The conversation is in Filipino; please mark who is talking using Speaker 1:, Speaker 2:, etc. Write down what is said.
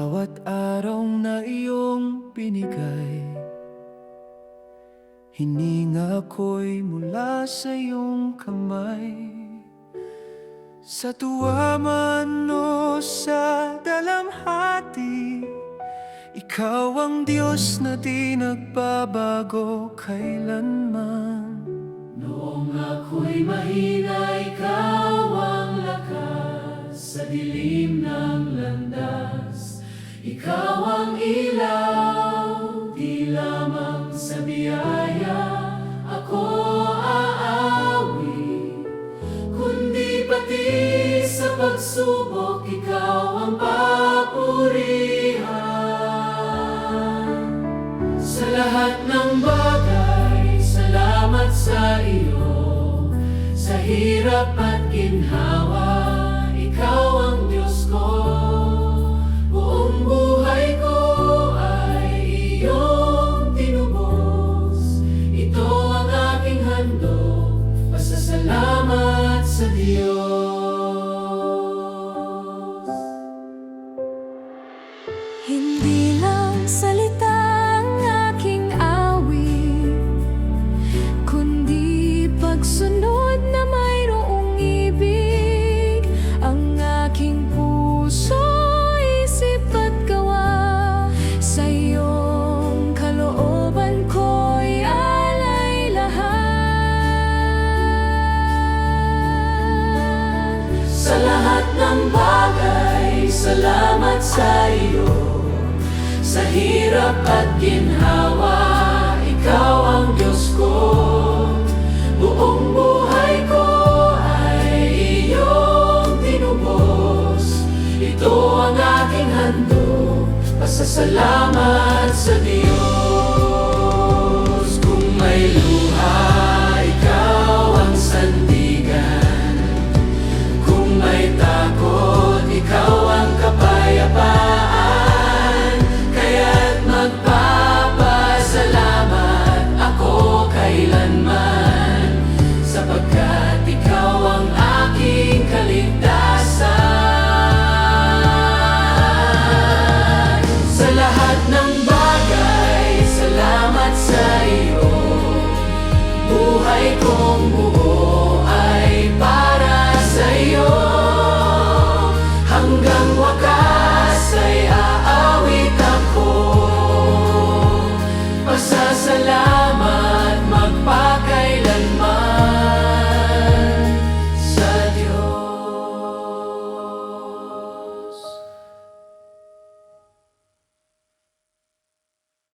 Speaker 1: Bawat araw na iyong binigay Hininga ko'y mula sa iyong kamay. Sa tuwa man o sa dalamhati Ikaw ang Diyos na di nagbabago kailanman.
Speaker 2: Noong ako'y mahinay Ikaw ang ilaw Di lamang sa biyaya Ako aawi Kundi pati sa pagsubok Ikaw ang papurihan. Sa lahat ng bagay, salamat sa iyo Sa hirap at ginhawa, Diyos
Speaker 3: Hindi
Speaker 2: salamat sa iyo Sa hirap at ginhawa, ikaw ang Diyos ko. Buong buhay ko ay iyong tinubos. Ito ang aking handog, pasasalamat sa Diyos